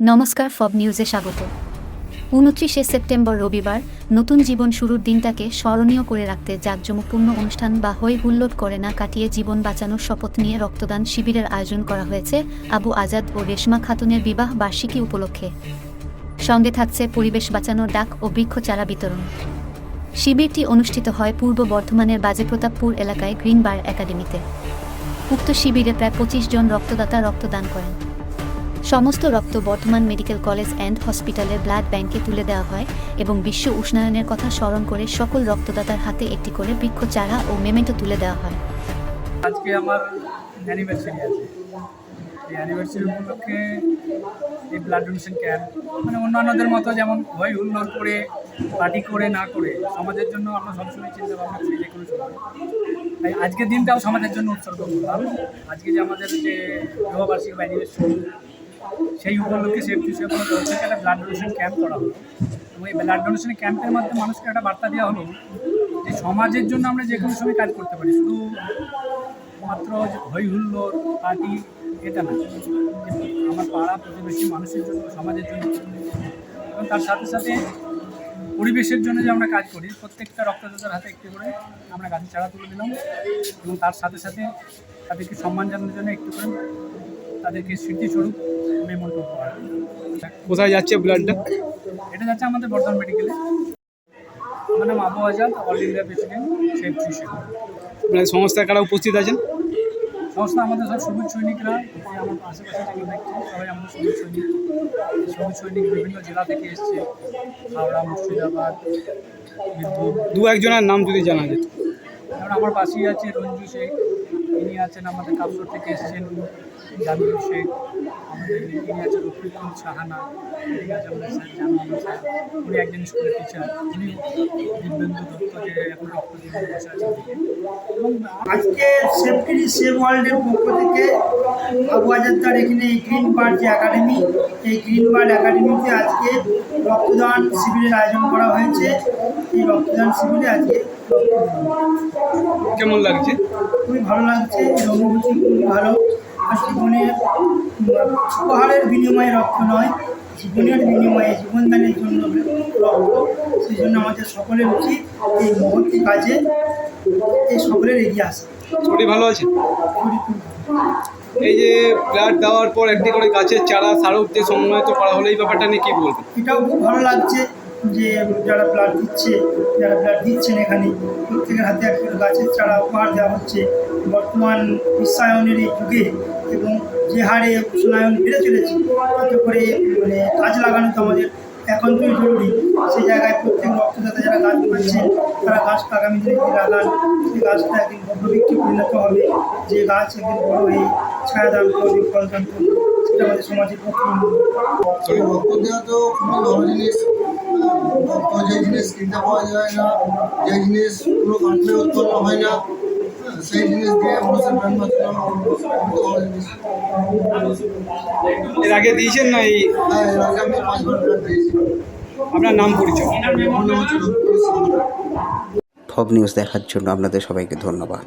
নমস্কার, ফব নিউজে স্বাগত। উনত্রিশে সেপ্টেম্বর রবিবার নতুন জীবন শুরুর দিনটাকে স্মরণীয় করে রাখতে জাঁকজমকপূর্ণ অনুষ্ঠান বা হৈ হুল্লোড় করে না কাটিয়ে জীবন বাঁচানোর শপথ নিয়ে রক্তদান শিবিরের আয়োজন করা হয়েছে আবু আজাদ ও রেশমা খাতুনের বিবাহ বার্ষিকী উপলক্ষে। সঙ্গে থাকছে পরিবেশ বাঁচানোর ডাক ও বৃক্ষ চারা বিতরণ। শিবিরটি অনুষ্ঠিত হয় পূর্ব বর্ধমানের বাজেপ্রতাপপুর এলাকায় গ্রিন বার একাডেমিতে। উক্ত শিবিরে প্রায় পঁচিশ জন রক্তদাতা রক্তদান করেন। সমস্ত রক্ত বর্ধমান মেডিকেল কলেজ অ্যান্ড হসপিটালে ব্লাড ব্যাংকে তুলে দেওয়া হয় এবং বিশ্ব উষ্ণায়নের কথা স্মরণ করে সকল রক্তদাতার হাতে একটি করে বৃক্ষ চারা ও মেমেন্টো তুলে দেওয়া হয়। আজকে আমার অ্যানিভার্সারি আছে। এই অ্যানিভার্সারি উপলক্ষে এই ব্লাড ডোনেশন ক্যাম্প মানে অন্যান্যদের মতো যেমন করে, পার্টি করে, না করে, সমাজের জন্য আমরা সবসময় চিন্তা ভাবনা করি যে কোনো তাই আজকের দিনটাও সমাজের জন্য উৎসর্গ করলাম আজকে যে আমাদের যে বিবাহবার্ষিক বা অ্যানিভার্সারি সেই উপলক্ষে সেফটি সেগুলো তরফ থেকে একটা ব্লাড ডোনেশন ক্যাম্প করা হলো। এবং এই ব্লাড ডোনেশন ক্যাম্পের মাধ্যমে মানুষকে একটা বার্তা দেওয়া হলো যে সমাজের জন্য আমরা যে কোনো সময় কাজ করতে পারি। শুধু মাত্র হই হুল্লোড় পার্টি এটা না, আমার পাড়া প্রতিবেশী মানুষের জন্য, সমাজের জন্য। এবং তার সাথে সাথে পরিবেশের জন্য যে আমরা কাজ করি, প্রত্যেকটা রক্তদাতার হাতে একটি করে আমরা গাছের চারা তুলে দিলাম। এবং তার সাথে সাথে তাদেরকে সম্মান জানানোর জন্য একটু করে তাদেরকে স্মৃতিস্বরূপ উপহার কোথায় যাচ্ছে ব্লাডটা এটা যাচ্ছে আমাদের বর্ধমান মেডিকেলে আমার নাম Abu Azad all India president safe tuition মানে সংস্থায় কারা উপস্থিত আছেন? সংস্থা আমাদের সব সবুজ সৈনিকরা আমার আশেপাশে যেগুলো দেখছি সবাই আমাদের সবুজ সৈনিক। সবুজ সৈনিক বিভিন্ন জেলা থেকে এসছে হাওড়া মুর্শিদাবাদ দু একজনের নাম যদি জানা যেত আমার পাশেই আছে রঞ্জু শেখ ইনি আছেন আমাদের কাপড় থেকে এসেছেন জামিল শেখ। আমাদের ইনি রফিকুল সাহানা ইনি আছে আমাদের স্যার জামিল স্যার উনি একজন স্কুলের টিচার উনি দিব্যেন্দু দত্ত যে এখন রক্ত দিয়ে বসে আছেন আজকে সেফটি সেভ ওয়ার্ল্ডের পক্ষ থেকে এখানে এই গ্রিন যে একাডেমি এই গ্রিন বার্ড একাডেমিতে আজকে রক্তদান শিবিরের আয়োজন করা হয়েছে। এই রক্তদান শিবিরে আজকে কেমন লাগছে? খুবই ভালো লাগছে অনুভূতি খুবই ভালো। আর জীবনের উপহারের বিনিময়ে রক্ত নয় জীবনের বিনিময়ে জীবনদানের জন্য রক্ত। সেই জন্য আমাদের সকলের উচিত এই মহৎ কাজে এই সকলের এগিয়ে আসা। শরীর ভালো আছে। এই যে ব্লাড দেওয়ার পর একটি করে গাছের চারা সারক যে সম্মানিত করা হলো এই ব্যাপারটা নিয়ে কী বলবেন? এটাও খুব ভালো লাগছে যে যারা ব্লাড দিচ্ছে যারা ব্লাড দিচ্ছেন এখানে প্রত্যেকের হাতে একটা গাছের চারা উপহার দেওয়া হচ্ছে। বর্তমান বিশ্বায়নের এই যুগে এবং যে হারে উষ্ণায়ন বেড়ে চলেছে। তাতে করে মানে গাছ লাগানো তো আমাদের একান্তই জরুরি। সেই জায়গায় প্রত্যেক রক্তদাতা যারা গাছ পাচ্ছেন তারা গাছটা আগামী দিনে লাগান সেই গাছটা একদিন বদ্ধবৃক্ষে পরিণত হবে। যে গাছ একদিন বড় হয়ে ছায়া দান করবে, ফল দান করবে, সেটা আমাদের সমাজের পক্ষে রক্ত দেওয়া তো খুবই জিনিস যে জিনিস কিনতে পাওয়া যায় না, যে জিনিস কোনো কান্ট্রি উৎপন্ন হয় না সেই জিনিস দিয়ে মানুষের প্রাণ বাঁচানো খুবই এর আগে দিয়েছেন না এই? হ্যাঁ এর আগে আমি পাঁচবার ব্লাড দিয়েছি। আপনার নাম পরিচয়? ফব নিউজ দেখার জন্য আপনাদের সবাইকে ধন্যবাদ।